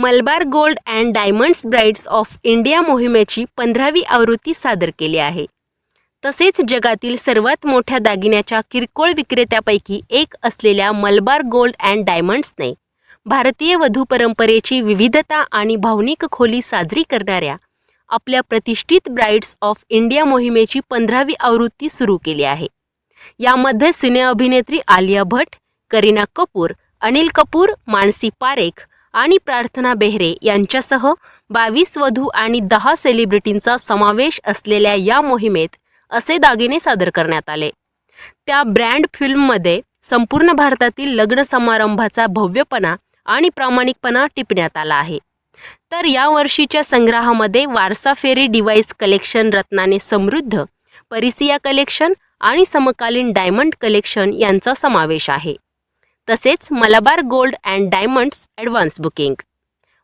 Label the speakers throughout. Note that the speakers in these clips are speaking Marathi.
Speaker 1: Malabar gold and diamonds brides of India मोहिमेची पंधरावी आवृत्ती सादर केली आहे. तसेच जगातील सर्वात मोठ्या दागिन्याच्या किरकोळ विक्रेत्यापैकी एक असलेल्या मलबार गोल्ड अँड डायमंड्सने भारतीय वधू परंपरेची विविधता आणि भावनिक खोली साजरी करणाऱ्या आपल्या प्रतिष्ठित ब्राईड्स ऑफ इंडिया मोहिमेची पंधरावी आवृत्ती सुरू केली आहे. यामध्ये सिने अभिनेत्री आलिया भट करीना कपूर अनिल कपूर मानसी पारेख आणि प्रार्थना बेहरे यांच्यासह बावीस वधू आणि दहा सेलिब्रिटींचा समावेश असलेल्या या मोहिमेत असे दागिने सादर करण्यात आले. त्या ब्रँड फिल्ममध्ये संपूर्ण भारतातील लग्न समारंभाचा भव्यपणा आणि प्रामाणिकपणा टिपण्यात आला आहे. तर या वर्षीच्या संग्रहामध्ये वारसा फेरी डिव्हाइस कलेक्शन रत्नाने समृद्ध परिसिया कलेक्शन आणि समकालीन डायमंड कलेक्शन यांचा समावेश आहे. तसेच Malabar gold and diamonds advance booking.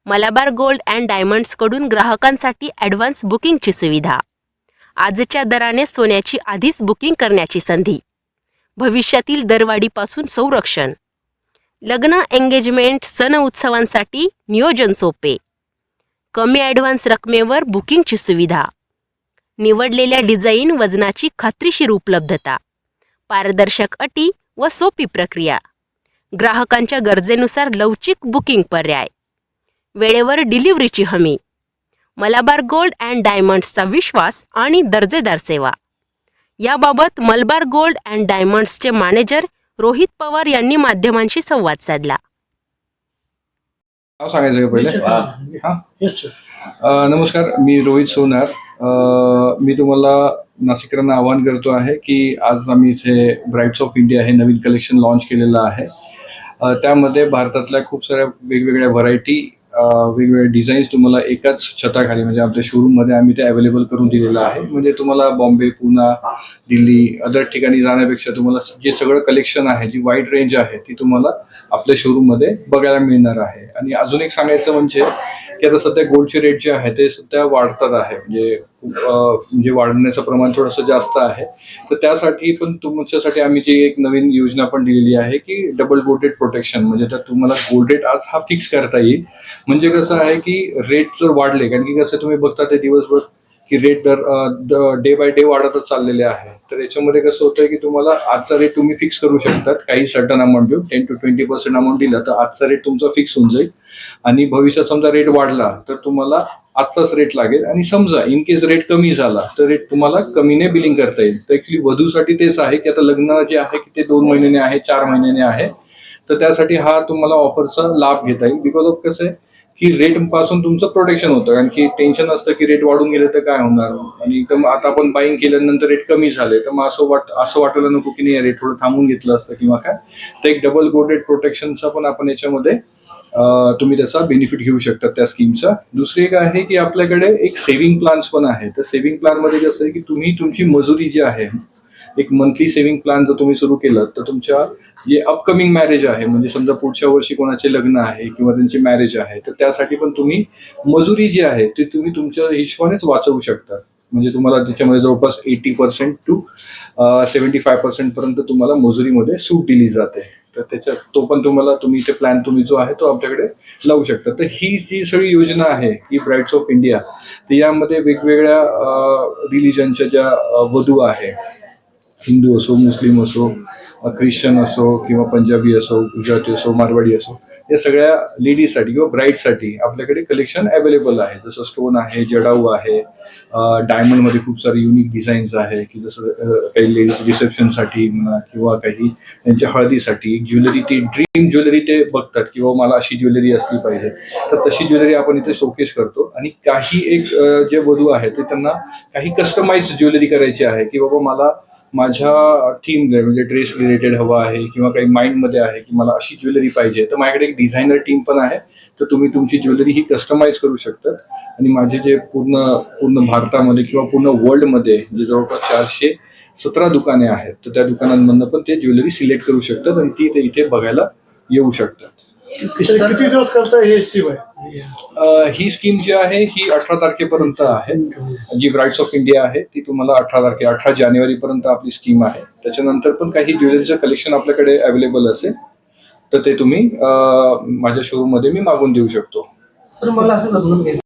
Speaker 1: Malabar gold and डायमंड्सकडून ग्राहकांसाठी ॲडव्हान्स बुकिंगची सुविधा. आजच्या दराने सोन्याची आधीच बुकिंग करण्याची संधी. भविष्यातील दरवाढीपासून संरक्षण. लग्न एंगेजमेंट सण उत्सवांसाठी नियोजन सोपे. कमी ॲडव्हान्स रकमेवर बुकिंगची सुविधा. निवडलेल्या डिझाईन वजनाची खात्रीशीर उपलब्धता. पारदर्शक अटी व सोपी प्रक्रिया. ग्राहकांच्या गरजेनुसार लवचिक बुकिंग पर्याय. वेळेवर डिलिव्हरीची हमी. मलाबार गोल्ड अँड डायमंड्सचा विश्वास आणि दर्जेदार सेवा. याबाबत मलबार गोल्ड अँड डायमंड्सचे मॅनेजर रोहित पवार यांनी माध्यमांशी संवाद साधला.
Speaker 2: नाव सांगायचं का पहिले? हा?
Speaker 3: येस सर
Speaker 2: अ, नमस्कार मी रोहित सोनार. अ, मी तुम्हाला नाशिकरांना आवाहन करतो आहे की आज आम्ही इथे ब्राईट्स ऑफ इंडिया हे नवीन कलेक्शन लॉन्च केलेलं आहे. त्यामध्ये भारतातल्या खूप साऱ्या वेगवेगळ्या व्हरायटी वेगवेगळ्या डिझाईन्स तुम्हाला एकाच छताखाली म्हणजे आमच्या शोरूममध्ये आम्ही ते अवेलेबल करून दिलेलं आहे. म्हणजे तुम्हाला बॉम्बे पुना दिल्ली अदर ठिकाणी जाण्यापेक्षा तुम्हाला जे सगळं कलेक्शन आहे जी वाईड रेंज आहे ती तुम्हाला आपल्या शोरूममध्ये बघायला मिळणार आहे. आणि अजून एक सांगायचं म्हणजे की आता सध्या गोल्डचे रेट जे आहे ते सध्या वाढतात आहे. म्हणजे म्हणजे वाढण्याचं प्रमाण थोडंसं जास्त आहे. तर त्यासाठी पण तुमच्यासाठी आम्ही जी एक नवीन योजना पण दिलेली आहे की डबल गोल्डेड प्रोटेक्शन म्हणजे तर तुम्हाला गोल्ड रेट आज हा फिक्स करता येईल. म्हणजे कसं आहे की रेट जर वाढले कारण की कसं तुम्ही बघता ते दिवसभर की रेट दर डे बाय डे वाढतच चाललेले आहे. तर याच्यामध्ये कसं होतं की तुम्हाला आजचा रेट तुम्ही फिक्स करू शकतात. काही सर्टन अमाऊंट देऊन ten to twenty percent amount दिला तर आजचा रेट तुमचा फिक्स होऊन जाईल. आणि भविष्यात समजा रेट वाढला तर तुम्हाला आजचाच रेट लागेल. आणि समजा इन केस रेट कमी झाला तर रेट तुम्हाला कमीने बिलिंग करता येईल. तर ॲक्च्युली वधूसाठी तेच आहे की आता लग्न जे आहे की ते दोन महिन्याने आहे चार महिन्याने आहे तर त्यासाठी हा तुम्हाला ऑफरचा लाभ घेता येईल. बिकॉज ऑफ कसं आहे की रेटपासून तुमचं प्रोटेक्शन होतं. कारण की टेन्शन असतं की रेट वाढून गेले तर काय होणार? आणि एकदम आता आपण बाईंग केल्यानंतर रेट कमी झाले तर मग असं वाट असं वाटायला नको की नाही रेट थोडं थांबून घेतलं असतं किंवा काय. तर एक डबल गोडेड प्रोटेक्शनचा पण आपण याच्यामध्ये तुम्ही त्याचा बेनिफिट घेऊ शकता त्या स्कीमचा दुसरी एक आहे की आपल्याकडे एक सेव्हिंग प्लान्स पण आहे. तर सेव्हिंग प्लॅनमध्ये कसं आहे की तुम्ही तुमची मजुरी जी आहे एक मंथली सेव्हिंग प्लॅन जर तुम्ही सुरू केलं तर तुमच्या जे अपकमिंग मॅरेज आहे म्हणजे समजा पुढच्या वर्षी कोणाचे लग्न आहे किंवा त्यांचे मॅरेज आहे तर त्यासाठी पण तुम्ही मजुरी जी आहे ती तुम्ही तुमच्या हिशोबानेच वाचवू शकता. म्हणजे तुम्हाला त्याच्यामध्ये जवळपास eighty percent to seventy five percent पर्यंत तुम्हाला मजुरीमध्ये सूट दिली जाते. तर त्याच्यात तो पण तुम्हाला तुम्ही ते प्लॅन तुम्ही जो आहे तो आपल्याकडे लावू शकता. तर ही जी सगळी योजना आहे ही ब्राईट्स ऑफ इंडिया तर यामध्ये वेगवेगळ्या रिलिजनच्या ज्या वधू आहे हिंदू असो मुस्लिम असो ख्रिश्चन असो किंवा पंजाबी असो गुजराती असो मारवाडी असो या सगळ्या लेडीजसाठी किंवा ब्राईडसाठी आपल्याकडे कलेक्शन अवेलेबल आहे. जसं स्टोन आहे जडाऊ आहे डायमंडमध्ये खूप सारे युनिक डिझाईन्स आहे की जसं काही लेडीज रिसेप्शनसाठी म्हणा किंवा काही त्यांच्या हळदीसाठी ज्वेलरी ते ड्रीम ज्वेलरी ते बघतात किंवा मला अशी ज्वेलरी असली पाहिजे. तर तशी ज्वेलरी आपण इथे शोकेस करतो आणि काही एक जे वधू आहेत ते त्यांना काही कस्टमाइज ज्वेलरी करायची आहे की बाबा मला माझ्या थीम म्हणजे ड्रेस रिलेटेड हवं आहे किंवा काही माइंडमध्ये आहे की मला अशी ज्वेलरी पाहिजे तर माझ्याकडे एक डिझायनर टीम पण आहे. तर तुम्ही तुमची ज्वेलरी ही कस्टमाइज करू शकतात. आणि माझे जे पूर्ण पूर्ण भारतामध्ये किंवा पूर्ण वर्ल्डमध्ये जे जवळपास चारशे सतरा दुकाने आहेत तर त्या दुकानांमधनं पण ते ज्वेलरी सिलेक्ट करू शकतात आणि ती ते इथे बघायला येऊ शकतात.
Speaker 3: तरी किती दिवस करता हे स्कीम आहे?
Speaker 2: अ, ही स्कीम जी आहे ही अठरा तारखेपर्यंत आहे. जी ब्राईट्स ऑफ इंडिया आहे ती तुम्हाला अठरा तारखे अठरा जानेवारी पर्यंत आपली स्कीम आहे. त्याच्यानंतर पण काही ज्वेलरीचं कलेक्शन आपल्याकडे अवेलेबल असेल तर ते तुम्ही अ, माझ्या शोरूममध्ये मी मागून देऊ शकतो.
Speaker 4: सर मला असं जाणून घ्यायचं